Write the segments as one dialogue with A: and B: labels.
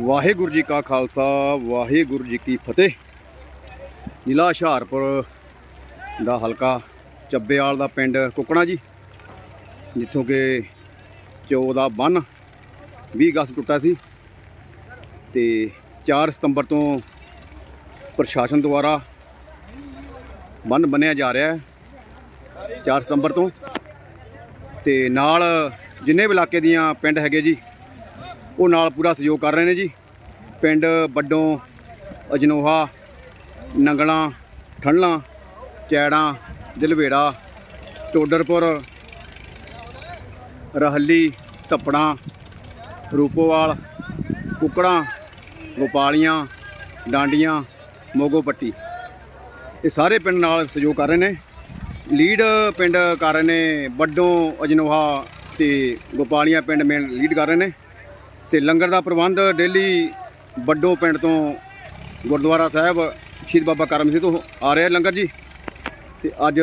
A: ਵਾਹਿਗੁਰੂ ਜੀ ਕਾ ਖਾਲਸਾ, ਵਾਹਿਗੁਰੂ ਜੀ ਕੀ ਫਤਿਹ। ਜ਼ਿਲ੍ਹਾ ਹੁਸ਼ਿਆਰਪੁਰ ਦਾ ਹਲਕਾ ਚੱਬੇਵਾਲ ਦਾ ਪਿੰਡ ਕੁਕਣਾ ਜੀ, ਜਿੱਥੋਂ ਕਿ ਚੋ ਦਾ ਬੰਨ 20 ਅਗਸਤ ਟੁੱਟਾ ਸੀ ਤੇ 4 ਸਤੰਬਰ ਤੋਂ ਪ੍ਰਸ਼ਾਸਨ ਦੁਆਰਾ ਬੰਨ ਬਣਿਆ ਜਾ ਰਿਹਾ ਹੈ 4 ਸਤੰਬਰ ਤੋਂ। ਤੇ ਨਾਲ ਜਿੰਨੇ ਵੀ ਇਲਾਕੇ ਦੀਆਂ ਪਿੰਡ ਹੈਗੇ ਜੀ ਉਹ ਨਾਲ ਪੂਰਾ ਸਹਿਯੋਗ ਕਰ ਰਹੇ ਨੇ ਜੀ। ਪਿੰਡ ਵੱਡੋਂ ਅਜਨੋਹਾ, ਨੰਗਲਾਂ, ਠੰਡਲਾਂ, ਚੈੜਾਂ, ਦਿਲਵੇੜਾ, ਟੋਡਰਪੁਰ, ਰਹੱਲੀ, ਧੱਪੜਾਂ, ਰੂਪੋਵਾਲ, ਕੁਕੜਾਂ, ਗੋਪਾਲੀਆਂ, ਡਾਂਡੀਆਂ, ਮੋਗੋਪੱਟੀ। ਇਹ ਸਾਰੇ ਪਿੰਡ ਨਾਲ ਸਹਿਯੋਗ ਕਰ ਰਹੇ ਨੇ। ਲੀਡ ਪਿੰਡ ਕਰ ਰਹੇ ਨੇ ਵੱਡੋਂ ਅਜਨੋਹਾ ਤੇ ਗੋਪਾਲੀਆਂ ਪਿੰਡ ਮੇਨ ਲੀਡ ਕਰ ਰਹੇ ਨੇ। ਤੇ ਲੰਗਰ ਦਾ ਪ੍ਰਬੰਧ ਡੇਲੀ ਵੱਡੋ ਪਿੰਡ ਤੋਂ ਗੁਰਦੁਆਰਾ ਸਾਹਿਬ, ਸ਼ਹੀਦ ਬਾਬਾ ਕਰਮ ਸਿੰਘ ਤੋਂ ਆ ਰਿਹਾ ਲੰਗਰ ਜੀ। ਤੇ ਅੱਜ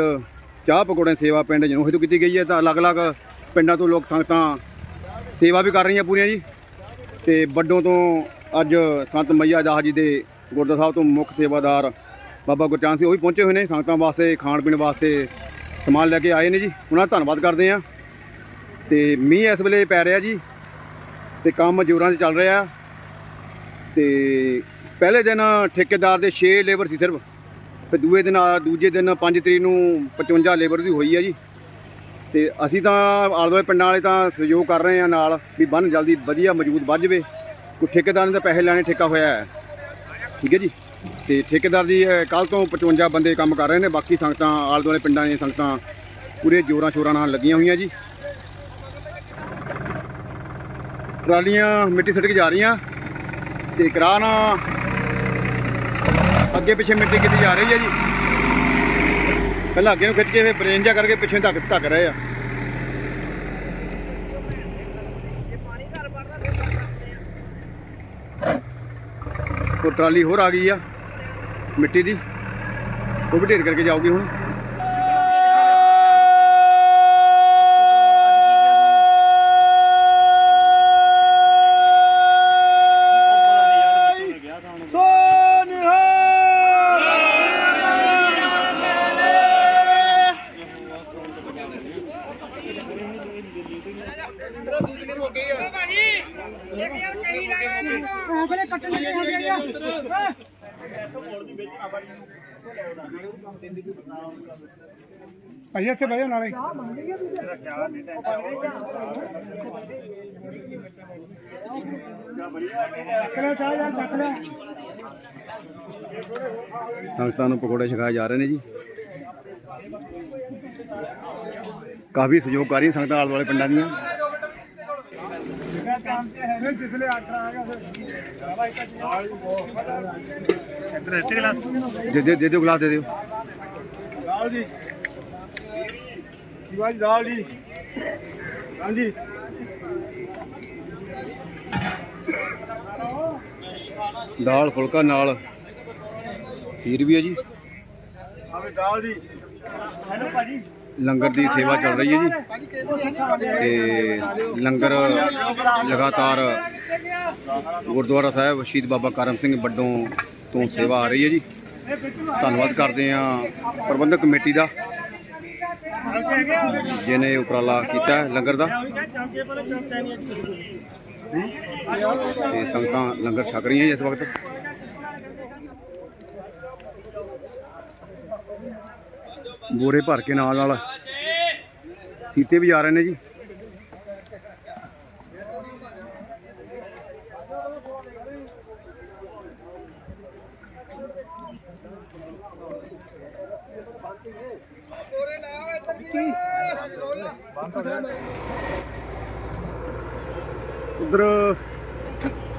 A: ਚਾਹ ਪਕੌੜੇ ਸੇਵਾ ਪਿੰਡ ਜਨੋਹੇ ਤੋਂ ਕੀਤੀ ਗਈ ਹੈ। ਤਾਂ ਅਲੱਗ-ਅਲੱਗ ਪਿੰਡਾਂ ਤੋਂ ਲੋਕ ਸੰਗਤਾਂ ਸੇਵਾ ਵੀ ਕਰ ਰਹੀਆਂ ਪੂਰੀਆਂ ਜੀ। ਤੇ ਵੱਡੋਂ ਤੋਂ ਅੱਜ ਸੰਤ ਮਈਆ ਦਾਸ ਜੀ ਦੇ ਗੁਰਦੁਆਰਾ ਸਾਹਿਬ ਤੋਂ ਮੁੱਖ ਸੇਵਾਦਾਰ ਬਾਬਾ ਗੁਰਚਰਨ ਸਿੰਘ ਉਹ ਵੀ ਪਹੁੰਚੇ ਹੋਏ ਨੇ। ਸੰਗਤਾਂ ਵਾਸਤੇ ਖਾਣ ਪੀਣ ਵਾਸਤੇ ਸਮਾਨ ਲੈ ਕੇ ਆਏ ਨੇ ਜੀ। ਉਹਨਾਂ ਦਾ ਧੰਨਵਾਦ ਕਰਦੇ ਆ ਤੇ ਮੀਂਹ ਇਸ ਵੇਲੇ ਪੈ ਰਿਹਾ ਜੀ। ਤੇ ਕੰਮ ਜ਼ੋਰਾਂ 'ਚ ਚੱਲ ਰਿਹਾ। ਤੇ ਪਹਿਲੇ ਦਿਨ ਠੇਕੇਦਾਰ ਦੇ 6 ਲੇਬਰ ਸੀ ਸਿਰਫ। ਤੇ ਦੂਏ ਦਿਨ ਆ- ਦੂਜੇ ਦਿਨ 5 ਤਰੀਕ ਨੂੰ 55 ਲੇਬਰ ਦੀ ਹੋਈ ਹੈ ਜੀ। ਤੇ ਅਸੀਂ ਤਾਂ ਆਲੇ ਦੁਆਲੇ ਪਿੰਡਾਂ ਵਾਲੇ ਤਾਂ ਸਹਿਯੋਗ ਕਰ ਰਹੇ ਆ ਨਾਲ ਵੀ ਬੰਨ ਜਲਦੀ ਵਧੀਆ ਮਜ਼ਬੂਤ ਵੱਧ ਜਾਵੇ। ਕੋਈ ਠੇਕੇਦਾਰ ਨੇ ਤਾਂ ਪੈਸੇ ਲੈਣੇ ਠੇਕਾ ਹੋਇਆ ਹੈ। ਠੀਕ ਹੈ ਜੀ? ਤੇ ਠੇਕੇਦਾਰ ਦੀ ਕੱਲ ਤੋਂ 55 ਬੰਦੇ ਕੰਮ ਕਰ ਰਹੇ ਨੇ। ਬਾਕੀ ਸੰਗਤਾਂ ਆਲੇ ਦੁਆਲੇ ਪਿੰਡਾਂ ਦੀਆਂ ਸੰਗਤਾਂ ਪੂਰੇ ਜੋਰਾਂ ਸ਼ੋਰਾਂ ਨਾਲ ਲੱਗੀਆਂ ਹੋਈਆਂ ਜੀ। ਟਰਾਲੀਆਂ ਮਿੱਟੀ ਸੜਕ ਜਾ ਰਹੀਆਂ ਤੇ ਕਰਾਨ ਅੱਗੇ ਪਿੱਛੇ ਮਿੱਟੀ ਕੀਤੀ ਜਾ ਰਹੀ ਹੈ ਜੀ। ਪਹਿਲਾਂ ਅੱਗੇ ਨੂੰ ਖਿੱਚ ਕੇ ਫਿਰ ਬਰੇਨ ਜਾ ਕਰਕੇ ਪਿੱਛੇ ਧੱਕ ਧੱਕ ਰਹੇ ਆ। ਉਹ ਟਰਾਲੀ ਹੋਰ ਆ ਗਈ ਆ ਮਿੱਟੀ ਦੀ। ਉਹ ਵੀ ਢੇਰ ਕਰਕੇ ਜਾਊਗੀ ਹੁਣ।
B: ਭਾਈ ਇੱਥੇ ਬਹਿ ਜਾ ਨਾਲੇ। ਕਿਹੜਾ ਚਾਹ ਯਾਰ ਚੱਕ ਲੈ।
A: ਸੰਗਤਾਂ ਨੂੰ ਪਕੌੜੇ ਛਕਾਏ ਜਾ ਰਹੇ ਨੇ ਜੀ। ਕਾਫੀ ਸਹਿਯੋਗ ਕਰ ਰਹੀ ਸੰਗਤਾਂ ਆਲੇ ਦੁਆਲੇ ਪਿੰਡਾਂ ਦੀਆਂ
B: ਜਿਹੜਾ ਕੰਮ ਤੇ ਹੈ ਜਿਸਲੇ ਆਰਡਰ ਆ ਗਿਆ ਫਿਰ ਇੱਧਰ ਇੱਥੇ ਗਲਾਸ
A: ਦੇ ਦੇ ਦੇ ਦਿਓ ਗਲਾਸ ਦੇ ਦਿਓ।
B: ਦਾਲ ਜੀ। ਸ਼ਿਵਾਜੀ ਦਾਲ ਜੀ। ਹਾਂਜੀ।
A: ਦਾਲ ਫੁਲਕਾ ਨਾਲ। ਖੀਰ ਵੀ ਹੈ ਜੀ।
B: ਆਵੇ ਦਾਲ ਜੀ। ਹੈਲੋ ਭਾਜੀ।
A: ਲੰਗਰ ਦੀ ਸੇਵਾ ਚੱਲ ਰਹੀ ਹੈ ਜੀ। ਤੇ ਲੰਗਰ ਲਗਾਤਾਰ ਗੁਰਦੁਆਰਾ ਸਾਹਿਬ ਸ਼ਹੀਦ ਬਾਬਾ ਕਰਮ ਸਿੰਘ ਵੱਡੋਂ ਤੋਂ ਸੇਵਾ ਆ ਰਹੀ ਹੈ ਜੀ। ਧੰਨਵਾਦ ਕਰਦੇ ਆ ਪ੍ਰਬੰਧਕ ਕਮੇਟੀ ਦਾ, ਜਿਹਨੇ ਉਪਰਾਲਾ ਕੀਤਾ ਲੰਗਰ ਦਾ। ਤੇ ਸੰਗਤਾਂ ਲੰਗਰ ਛਕ ਰਹੀਆਂ ਜੀ ਇਸ ਵਕਤ। ਬੋਰੇ ਭਰ ਕੇ ਨਾਲ ਨਾਲ। ਸੀਤੇ ਵੀ ਜਾ ਰਹੇ ਨੇ ਜੀ। ਉਧਰ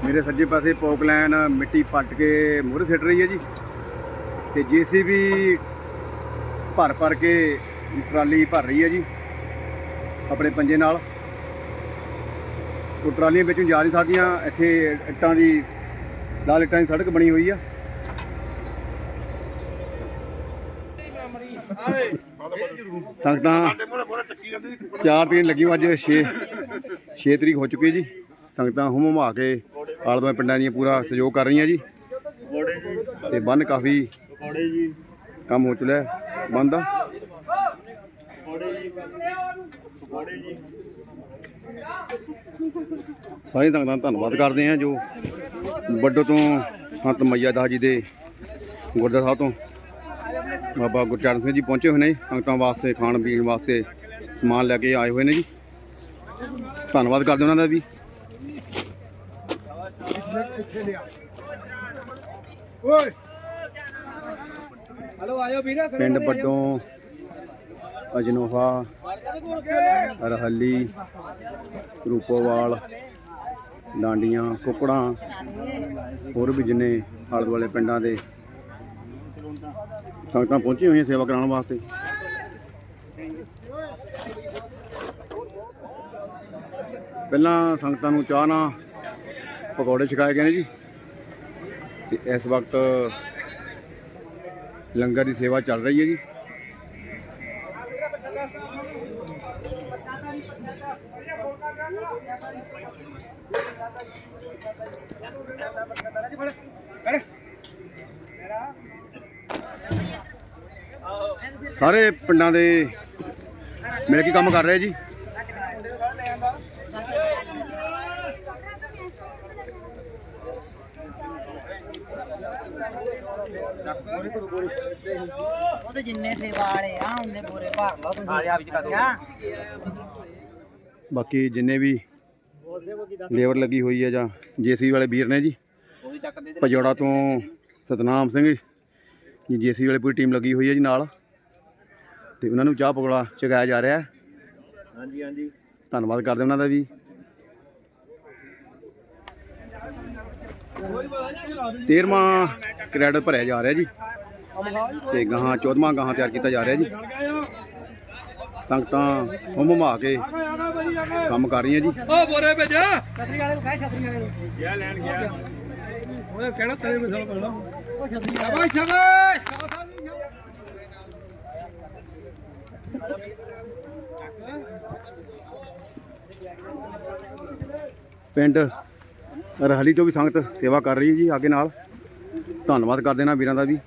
A: ਮੇਰੇ ਸੱਜੇ ਪਾਸੇ ਪੌਕਲਾਈਨ ਮਿੱਟੀ ਪੱਟ ਕੇ ਮੂਹਰੇ ਸਿੱਟ ਰਹੀ ਹੈ ਜੀ। ਤੇ ਜੀਸੀਬੀ ਭਰ ਭਰ ਕੇ ਟਰਾਲੀ ਭਰ ਰਹੀ ਹੈ ਜੀ ਆਪਣੇ ਪੰਜੇ ਨਾਲ। ਉਹ ਟਰਾਲੀਆਂ ਵਿੱਚੋਂ ਜਾ ਨਹੀਂ ਸਕਦੀਆਂ ਇੱਥੇ ਇੱਟਾਂ ਦੀ ਲਾਲ ਇੱਟਾਂ ਦੀ ਸੜਕ ਬਣੀ ਹੋਈ ਆ। ਸੰਗਤਾਂ 4 ਤਰੀਕ ਲੱਗੀ ਅੱਜ 6 6 ਤਰੀਕ ਹੋ ਚੁੱਕੀ ਜੀ। ਸੰਗਤਾਂ ਹੁਮ ਹੁਮਾ ਕੇ ਆਲੇ ਦੁਆਲੇ ਪਿੰਡਾਂ ਦੀਆਂ ਪੂਰਾ ਸਹਿਯੋਗ ਕਰ ਰਹੀਆਂ ਜੀ। ਤੇ ਬੰਨ ਕਾਫੀ ਕੰਮ ਹੋ ਚੁੱਲਿਆ। ਹੈ ਸਾਰੀ ਸੰਗਤਾਂ ਦਾ ਧੰਨਵਾਦ ਕਰਦੇ ਹਾਂ ਜੋ ਵੱਡੋ ਤੋਂ ਸੰਤ ਮਈਆ ਦਾਸ ਜੀ ਦੇ ਗੁਰਦੁਆਰਾ ਸਾਹਿਬ ਤੋਂ ਬਾਬਾ ਗੁਰਚਰਨ ਸਿੰਘ ਜੀ ਪਹੁੰਚੇ ਹੋਏ ਨੇ ਸੰਗਤਾਂ ਵਾਸਤੇ, ਖਾਣ ਪੀਣ ਵਾਸਤੇ ਸਮਾਨ ਲੈ ਕੇ ਆਏ ਹੋਏ ਨੇ ਜੀ। ਧੰਨਵਾਦ ਕਰਦੇ ਉਹਨਾਂ ਦਾ ਵੀ।
B: ਓਏ। ਹਲੋ ਆਇਓ ਵੀਰੇ
A: ਪਿੰਡ ਵੱਡੋਂ ਅਜਨੋਹਾ ਰਹੱਲੀ ਰੂਪੋਵਾਲ ਡਾਂਡੀਆਂ ਕੁਕੜਾਂ ਹੋਰ ਵੀ ਜਿੰਨੇ ਆਲੇ ਦੁਆਲੇ ਪਿੰਡਾਂ ਦੇ ਸੰਗਤਾਂ ਪਹੁੰਚੀਆਂ ਹੋਈਆਂ ਸੇਵਾ ਕਰਾਉਣ ਵਾਸਤੇ। ਪਹਿਲਾਂ ਸੰਗਤਾਂ ਨੂੰ ਚਾਹ ਨਾਲ ਪਕੌੜੇ ਛਕਾਏ ਗਏ ਨੇ ਜੀ। ਤੇ ਇਸ ਵਕਤ ਲੰਗਰ ਦੀ ਸੇਵਾ ਚੱਲ ਰਹੀ ਹੈ ਜੀ। ਸਾਰੇ ਪਿੰਡਾਂ ਦੇ ਮਿਲ ਕੇ ਕੰਮ ਕਰ ਰਹੇ ਜੀ?
C: ਉਹਦੇ ਜਿੰਨੇ ਸੇਵਾ ਵਾਲੇ ਆ ਉਹਨੇ ਬੋਰੇ ਭਰ ਲਓ ਤੁਸੀਂ। ਆ ਜਾ ਵਿੱਚ ਕਰ
A: ਬਾਕੀ ਜਿੰਨੇ ਵੀ ਲੇਬਰ ਲੱਗੀ ਹੋਈ ਹੈ ਜਾਂ ਜੇਸੀ ਵਾਲੇ ਵੀਰ ਨੇ ਜੀ ਪਜੋੜਾ ਤੋਂ ਸਤਨਾਮ ਸਿੰਘ ਜੀ ਜੇਸੀ ਵਾਲੇ ਪੂਰੀ ਟੀਮ ਲੱਗੀ ਹੋਈ ਹੈ ਜੀ ਨਾਲ। ਤੇ ਉਹਨਾਂ ਨੂੰ ਚਾਹ ਪਕੌੜਾ ਚਗਾਇਆ ਜਾ ਰਿਹਾ। ਹੈ
B: ਹਾਂਜੀ ਹਾਂਜੀ।
A: ਧੰਨਵਾਦ ਕਰਦੇ ਉਹਨਾਂ ਦਾ ਵੀ। ਤੇਰਵਾਂ ਕ੍ਰੈਡਿਟ ਭਰਿਆ ਜਾ ਰਿਹਾ ਜੀ। ਤੇ ਗਾਹਾਂ 14ਵਾਂ ਗਾਹਾਂ ਤਿਆਰ ਕੀਤਾ ਜਾ ਰਿਹਾ ਜੀ। ਸੰਗਤਾਂ ਹੁਮ ਹੁਮਾ ਕੇ ਕੰਮ ਕਰ ਰਹੀਆਂ ਜੀ।
B: ਓ ਬੋਰੇ ਭੇਜਾ। ਛਤਰੀ ਵਾਲੇ ਨੂੰ ਕਹਿ ਛਤਰੀ ਵਾਲੇ ਨੂੰ ਗਿਆ ਲੈਣ ਗਿਆ ਉਹਨੇ ਕਹਿਣਾ ਤੇਰੇ ਮਿਸਲ ਕਰਨਾ ਉਹ ਛਤਰੀ ਸ਼ਾਬਾਸ਼ ਸ਼ਾਬਾਸ਼
A: ਪਿੰਡ ਰਹਲੀ ਤੋਂ ਵੀ ਸੰਗਤ ਸੇਵਾ ਕਰ ਰਹੀ ਹੈ ਜੀ ਆਗੇ ਨਾਲ। ਧੰਨਵਾਦ ਕਰਦੇ ਨਾ ਵੀਰਾਂ ਦਾ ਵੀ।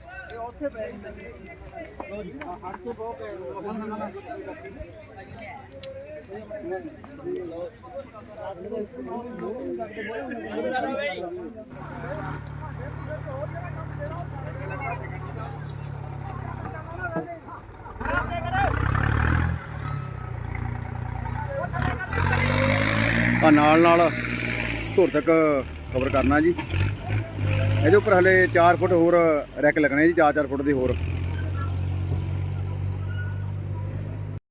A: ਆ ਨਾਲ ਨਾਲ ਧੁਰ ਤੱਕ ਕਵਰ ਕਰਨਾ ਜੀ। ਇਹਦੇ ਉੱਪਰ ਹਲੇ 4 ਫੁੱਟ ਹੋਰ ਰੈਕ ਲੱਗਣੇ ਜੀ 4-4 ਫੁੱਟ ਦੇ ਹੋਰ।